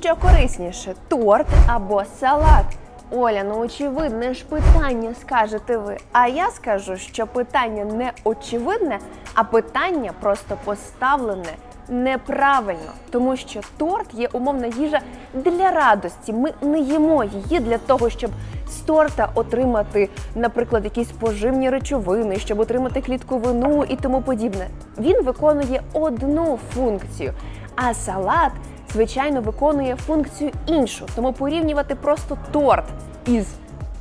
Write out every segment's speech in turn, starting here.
Що корисніше, торт або салат? Оля, ну очевидне ж питання, скажете ви. А я скажу, що питання не очевидне, а питання просто поставлене неправильно, тому що торт є умовна їжа для радості. Ми не їмо її для того, щоб з торта отримати, наприклад, якісь поживні речовини, щоб отримати клітковину і тому подібне. Він виконує одну функцію, а салат звичайно, виконує функцію іншу. Тому порівнювати просто торт із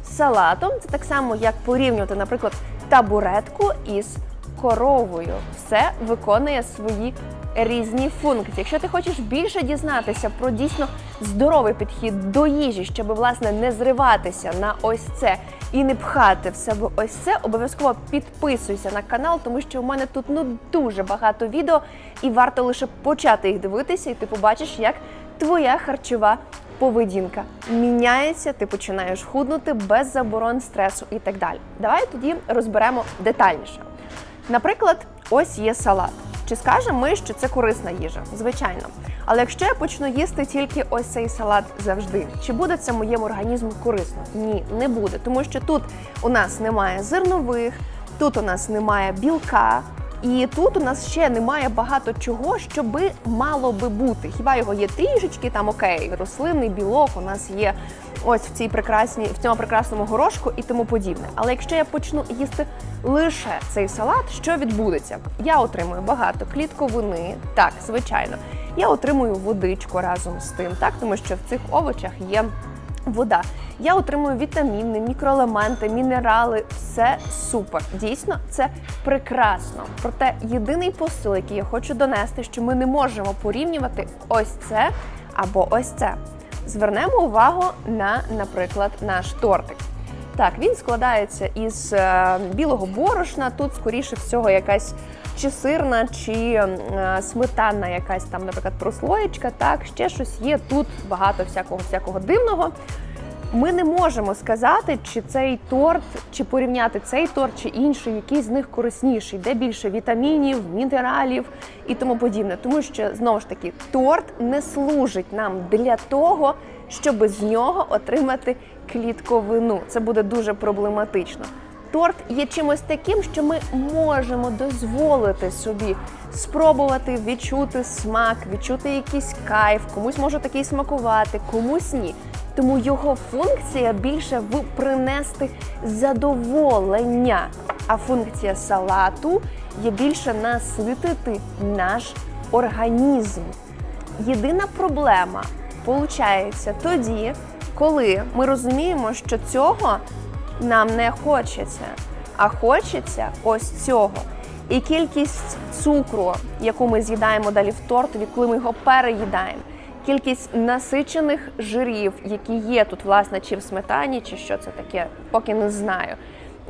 салатом це так само, як порівнювати, наприклад, табуретку із коровою. Все виконує свої різні функції. Якщо ти хочеш більше дізнатися про дійсно здоровий підхід до їжі, щоб власне не зриватися на ось це і не пхати в себе ось це, обов'язково підписуйся на канал, тому що у мене тут ну дуже багато відео, і варто лише почати їх дивитися, і ти побачиш, як твоя харчова поведінка міняється, ти починаєш худнути без заборон стресу і так далі. Давай тоді розберемо детальніше. Наприклад, ось є салат. Чи скажемо ми, що це корисна їжа? Звичайно. Але якщо я почну їсти тільки ось цей салат завжди, чи буде це моєму організму корисно? Ні, не буде, тому що тут у нас немає зернових, тут у нас немає білка. І тут у нас ще немає багато чого, що би мало би бути. Хіба його є трішечки, там окей, рослинний білок у нас є ось в цій прекрасній, в цьому прекрасному горошку і тому подібне. Але якщо я почну їсти лише цей салат, що відбудеться? Я отримую багато клітковини, так, звичайно. Я отримую водичку разом з тим, так, тому що в цих овочах є вода. Я отримую вітаміни, мікроелементи, мінерали. Все супер. Дійсно, це прекрасно. Проте єдиний посил, який я хочу донести, що ми не можемо порівнювати ось це або ось це. Звернемо увагу на, наприклад, наш тортик. Так, він складається із е, білого борошна. Тут, скоріше всього, якась чи сирна, чи е, сметанна якась там, наприклад, прослоєчка. Так, ще щось є. Тут багато всякого всякого дивного. Ми не можемо сказати, чи цей торт, чи порівняти цей торт чи інший, який з них корисніший, де більше вітамінів, мінералів і тому подібне. Тому що знову ж таки торт не служить нам для того, щоб з нього отримати клітковину. Це буде дуже проблематично. Торт є чимось таким, що ми можемо дозволити собі спробувати відчути смак, відчути якийсь кайф, комусь може такий смакувати, комусь ні. Тому його функція більше в принести задоволення. А функція салату є більше наситити наш організм. Єдина проблема виходить тоді, коли ми розуміємо, що цього нам не хочеться, а хочеться ось цього. І кількість цукру, яку ми з'їдаємо далі в тортові, коли ми його переїдаємо, кількість насичених жирів, які є тут, власне, чи в сметані, чи що це таке, поки не знаю.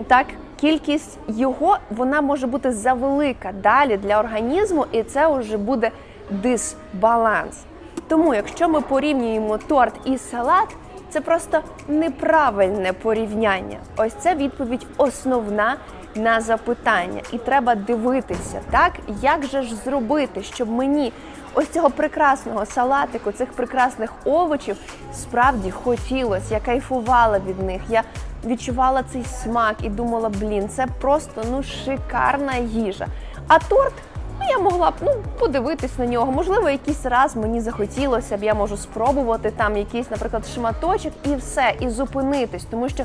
Так, кількість його вона може бути завелика далі для організму, і це вже буде дисбаланс. Тому, якщо ми порівнюємо торт і салат, це просто неправильне порівняння. Ось це відповідь основна на запитання. І треба дивитися, так як же ж зробити, щоб мені ось цього прекрасного салатику, цих прекрасних овочів справді хотілося. Я кайфувала від них. Я відчувала цей смак і думала, блін, це просто ну шикарна їжа. А торт. Ну, я могла б ну подивитись на нього. Можливо, якийсь раз мені захотілося б, я можу спробувати там якийсь, наприклад, шматочок і все, і зупинитись, тому що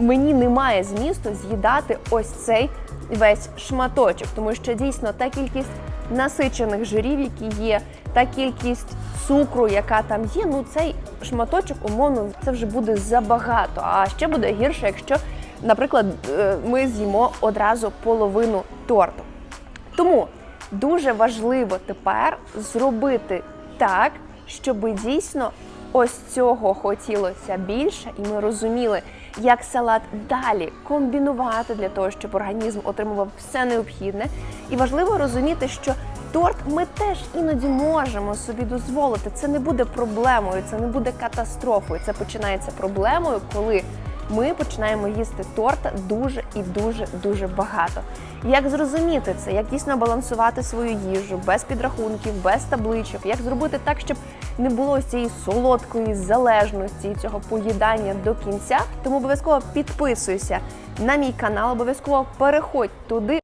мені немає змісту з'їдати ось цей весь шматочок, тому що дійсно та кількість насичених жирів, які є, та кількість цукру, яка там є, ну цей шматочок, умовно, це вже буде забагато. А ще буде гірше, якщо, наприклад, е, ми з'їмо одразу половину торту. Тому дуже важливо тепер зробити так, щоб дійсно ось цього хотілося більше, і ми розуміли, як салат далі комбінувати для того, щоб організм отримував все необхідне. І важливо розуміти, що торт ми теж іноді можемо собі дозволити. Це не буде проблемою, це не буде катастрофою. Це починається проблемою, коли ми починаємо їсти торта дуже і дуже дуже багато. Як зрозуміти це? Як дійсно балансувати свою їжу без підрахунків, без табличок? Як зробити так, щоб не було цієї солодкої залежності цього поїдання до кінця. Тому обов'язково підписуйся на мій канал, обов'язково переходь туди.